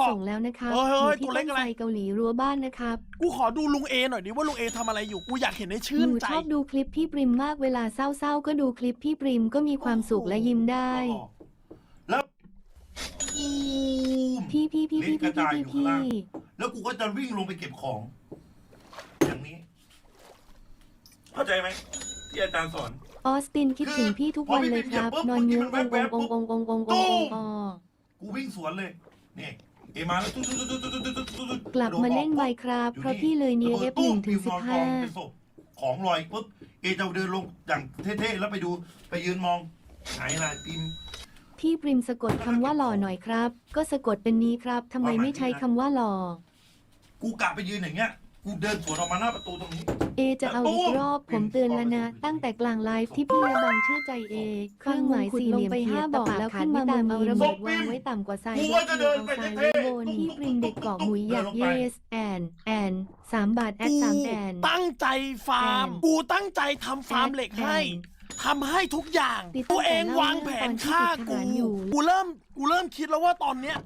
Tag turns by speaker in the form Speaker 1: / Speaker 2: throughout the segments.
Speaker 1: ขอ
Speaker 2: ส่งแล้วนะครับ
Speaker 1: เฮ้ยเฮ้ย
Speaker 2: ที่
Speaker 1: ตัวเล็
Speaker 2: ต้
Speaker 1: ก
Speaker 2: น
Speaker 1: อะไร
Speaker 2: ไทรเกาหลีรั้วบ้านนะครับ
Speaker 1: กูขอดูลุงเอหน่อยดิว่าลุงเอทำอะไรอยู่ กูอยากเห็นให้
Speaker 2: ห
Speaker 1: ชื่น
Speaker 2: นู
Speaker 1: ใจ
Speaker 2: ชอบดูคลิปพี่ปริมมากเวลาเศร้าๆ ก็ดูคลิปพี่ปริมก็มีความสุขและยิ้มได้
Speaker 3: แล้วตูม
Speaker 2: พี่พี่พี่พี่
Speaker 3: ลิ้นก
Speaker 2: พี่
Speaker 3: ระจาย
Speaker 2: พี่
Speaker 3: อยู่ข้าง
Speaker 2: พี่
Speaker 3: ล่างแล้วกูก็จะวิ่งลงไปเก็บของ อย่างนี้ เข้าใจไหมที่อาจารย์สอน
Speaker 2: ออสตินคิดถึงพี่ทุกวันเลยครับ นอนเยื้องององององององององอ
Speaker 3: กูวิ่งสวนเลย นี่ เอมาแล้วตุ๊ดตุ๊ดตุ๊ดตุ๊ดตุ๊ดตุ๊ดตุ๊ดตุ๊ด
Speaker 2: กลับมาเล่นไวครับ เพราะพี่เลยเนีย F1 ถึง
Speaker 3: ระเบิดตุ้มนอนกองเป็นศพของลอยปุ๊บเอจะเดินลงอย่างเท่ๆแล้วไปดูไปยืนมองไหนล่ะปิม
Speaker 2: พี่ปริมสะกดคำว่าหล่อหน่อยครับ ก็สะกดเป็นนี้ครับทำไมไม่ใช้คำว่าหล่อ
Speaker 3: กูกะไปยืนอย่างเงี้ย กูเดินสวนออกมาหน้าประตูตรงนี้
Speaker 2: เอจะเอาอีกรอบ ผมเตือนแล้วนะ ตั้งแต่กลางไลฟ์ที่พี่และบังเชื่อใจเอเครื่องหมายสี่เหลี่ยมไปห้าบอกแล้วขึ้นมาตามเอาระเบิดวางไว้ต่ำกว่าทราย
Speaker 3: กูว่าจะเดินไป
Speaker 2: เอาทราย
Speaker 3: เท่
Speaker 2: ไว้
Speaker 3: ๆ
Speaker 2: บนพี่ปริมเด็กเกาะหมุยอยากเยสแอนแอนสามบาทแอด
Speaker 1: กู
Speaker 2: สามแอน
Speaker 1: ตั้งใจฟาร์ม
Speaker 2: แอน
Speaker 1: กูตั้งใจทำฟาร์มเหล็กให้ทำให้ทุกอย่าง
Speaker 2: ติดตั้ง
Speaker 1: ตัวเอง
Speaker 2: แต่เล่าวา
Speaker 1: งแผนฆ่า
Speaker 2: ตอนที่ติดท
Speaker 1: กู
Speaker 2: หารอยู่
Speaker 1: กูเริ่ม กูเริ่มคิดแล้วว่าตอนเนี้ย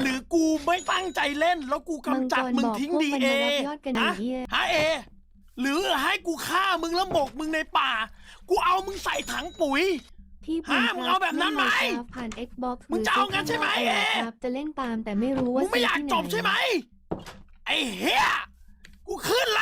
Speaker 1: หรือกูไม่ตั้งใจเล่น แล้วกูกำจัด
Speaker 2: มั
Speaker 1: มึ
Speaker 2: ง
Speaker 1: ง
Speaker 2: กร
Speaker 1: ทิ้ง
Speaker 2: บอก
Speaker 1: ดี
Speaker 2: พวก
Speaker 1: เอ
Speaker 2: มันมารับยอดกันอย่าง
Speaker 1: นะ
Speaker 2: เหี้ย
Speaker 1: ฮะเอ หรือให้กูฆ่ามึงแล้วหมกมึงในป่า กูเอามึงใส่ถังปุ๋ย
Speaker 2: พี่ปริม
Speaker 1: ฮะมึงเอาแบบนั้นไหม
Speaker 2: เล่ Minecraft ผ่าน Xbox
Speaker 1: มึงจะเอางั้นใช่ไหม
Speaker 2: รือ
Speaker 1: เอ
Speaker 2: ครับจะเล่นตามแต่ไม่รู้ว่า
Speaker 1: มึงไม่อยาก
Speaker 2: ซื้ที่
Speaker 1: จบใช่ไหมไอ้เฮียกูขึ้นละ